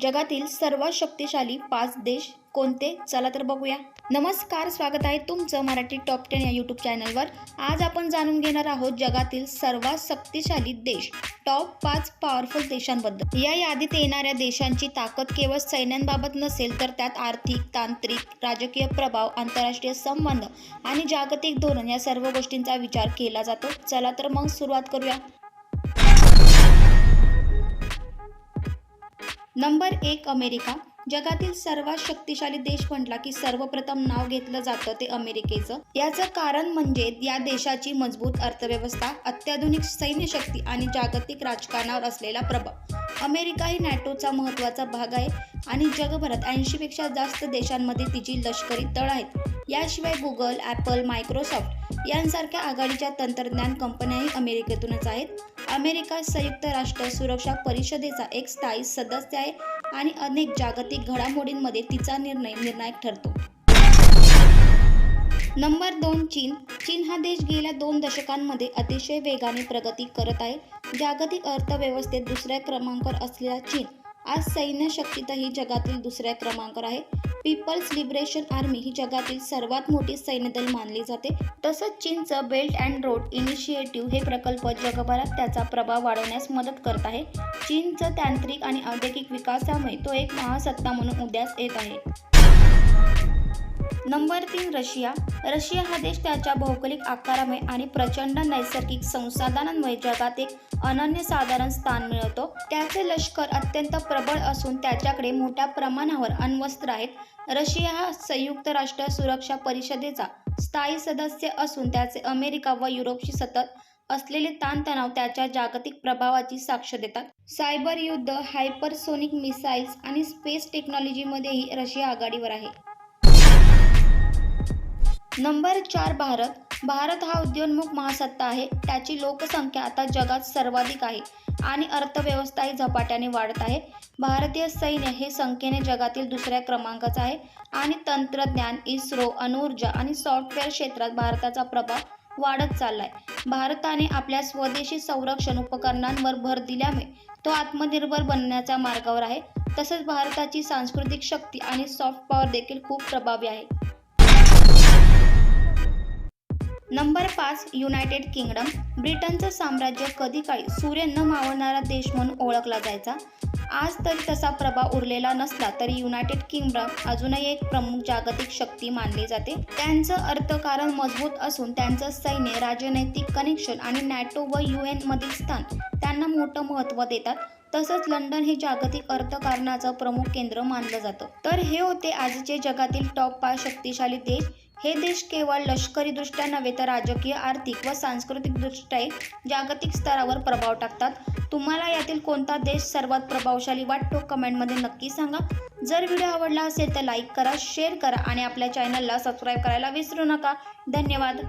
जगातील सर्वात शक्तिशाली पाच देश कोणते? चला तर बघूया. नमस्कार स्वागत आहे तुमचं मराठी टॉप टेन या यूट्यूब चॅनलवर. आज आपण जाणून घेणार आहोत जगातील सर्वात शक्तिशाली देश टॉप पाच पॉवरफुल देशांबद्दल. या यादीत येणाऱ्या देशांची ताकद केवळ सैन्यांबाबत नसेल तर त्यात आर्थिक तांत्रिक राजकीय प्रभाव आंतरराष्ट्रीय संबंध आणि जागतिक धोरण या सर्व गोष्टींचा विचार केला जातो. चला तर मग सुरुवात करूया. नंबर एक अमेरिका. जगातील सर्वात शक्तिशाली देश म्हटला की सर्वप्रथम नाव घेतलं जातं ते अमेरिकेचं. याचं कारण म्हणजे या देशाची मजबूत अर्थव्यवस्था अत्याधुनिक सैन्यशक्ती आणि जागतिक राजकारणावर असलेला प्रभाव. अमेरिका ही नॅटोचा महत्त्वाचा भाग आहे आणि जगभरात ऐंशीपेक्षा जास्त देशांमध्ये तिची लष्करी तळ आहेत. याशिवाय गुगल ॲपल मायक्रोसॉफ्ट यांसारख्या आघाडीच्या तंत्रज्ञान कंपन्याही अमेरिकेतूनच आहेत. अमेरिका संयुक्त राष्ट्र सुरक्षा परिषदेचा एक स्थायी सदस्य आहे आणि अनेक जागतिक घडामोडींमध्ये तिचा निर्णय निर्णायक ठरतो. नंबर दोन चीन. चीन हा देश गेल्या दोन दशकांमध्ये अतिशय वेगाने प्रगती करत आहे. जागतिक अर्थव्यवस्थेत दुसऱ्या क्रमांकावर असलेला चीन आज सैन्य शक्तीतही जगातील दुसऱ्या क्रमांकावर आहे. पीपल्स लिबरेशन आर्मी ही जगातील सर्वात मोठी सैन्यदल मानली जाते. तसंच चीनचं बेल्ट अँड रोड इनिशिएटिव्ह हे प्रकल्प जगभरात त्याचा प्रभाव वाढवण्यास मदत करत आहे. चीनचं तांत्रिक आणि औद्योगिक विकासामुळे तो एक महासत्ता म्हणून उदयास येत आहे. नंबर तीन रशिया. रशिया हा देश त्याच्या भौगोलिक आकारामुळे आणि प्रचंड नैसर्गिक संसाधनांमुळे जगात एक अनन्यसाधारण स्थान मिळवतो. त्याचे लष्कर अत्यंत प्रबळ असून त्याच्याकडे मोठ्या प्रमाणावर अण्वस्त्र आहेत. रशिया हा संयुक्त राष्ट्र सुरक्षा परिषदेचा स्थायी सदस्य असून त्याचे अमेरिका व युरोपशी सतत असलेले ताणतणाव त्याच्या जागतिक प्रभावाची साक्ष देतात. सायबर युद्ध हायपरसोनिक मिसाईल्स आणि स्पेस टेक्नॉलॉजीमध्येही रशिया आघाडीवर आहे. नंबर चार भारत. भारत हा उद्योन्मुख महासत्ता आहे. त्याची लोकसंख्या आता जगात सर्वाधिक आहे आणि अर्थव्यवस्थाही झपाट्याने वाढत आहे. भारतीय सैन्य हे संख्येने जगातील दुसऱ्या क्रमांकाचं आहे आणि तंत्रज्ञान इस्रो अणुऊर्जा आणि सॉफ्टवेअर क्षेत्रात भारताचा प्रभाव वाढत चाललाय. भारताने आपल्या स्वदेशी संरक्षण उपकरणांवर भर दिल्यामुळे तो आत्मनिर्भर बनण्याच्या मार्गावर आहे. तसेच भारताची सांस्कृतिक शक्ती आणि सॉफ्ट पॉवर देखील खूप प्रभावी आहे. नंबर पाच युनायटेड किंगडम. ब्रिटनचं साम्राज्य कधी काळी सूर्य न मावळणारा देश म्हणून ओळखला जायचा. आज तरी तसा प्रभाव उरलेला नसला तरी युनायटेड किंगडम अजूनही एक प्रमुख जागतिक शक्ती मानली जाते. त्यांचं अर्थकारण मजबूत असून त्यांचं सैन्य राजनैतिक कनेक्शन आणि नॅटो व यू एनमधील स्थान त्यांना मोठं महत्त्व देतात. तसंच लंडन हे जागतिक अर्थकारणाचं प्रमुख केंद्र मानलं जातं. तर हे होते आजचे जगातील टॉप पाच शक्तिशाली देश. हे देश केवळ लष्करीदृष्ट्या नव्हे तर राजकीय आर्थिक व सांस्कृतिकदृष्ट्याही जागतिक स्तरावर प्रभाव टाकतात. तुम्हाला यातील कोणता देश सर्वात प्रभावशाली वाटतो कमेंटमध्ये नक्की सांगा. जर व्हिडिओ आवडला असेल तर लाईक करा शेअर करा आणि आपल्या चॅनलला सबस्क्राईब करायला विसरू नका. धन्यवाद.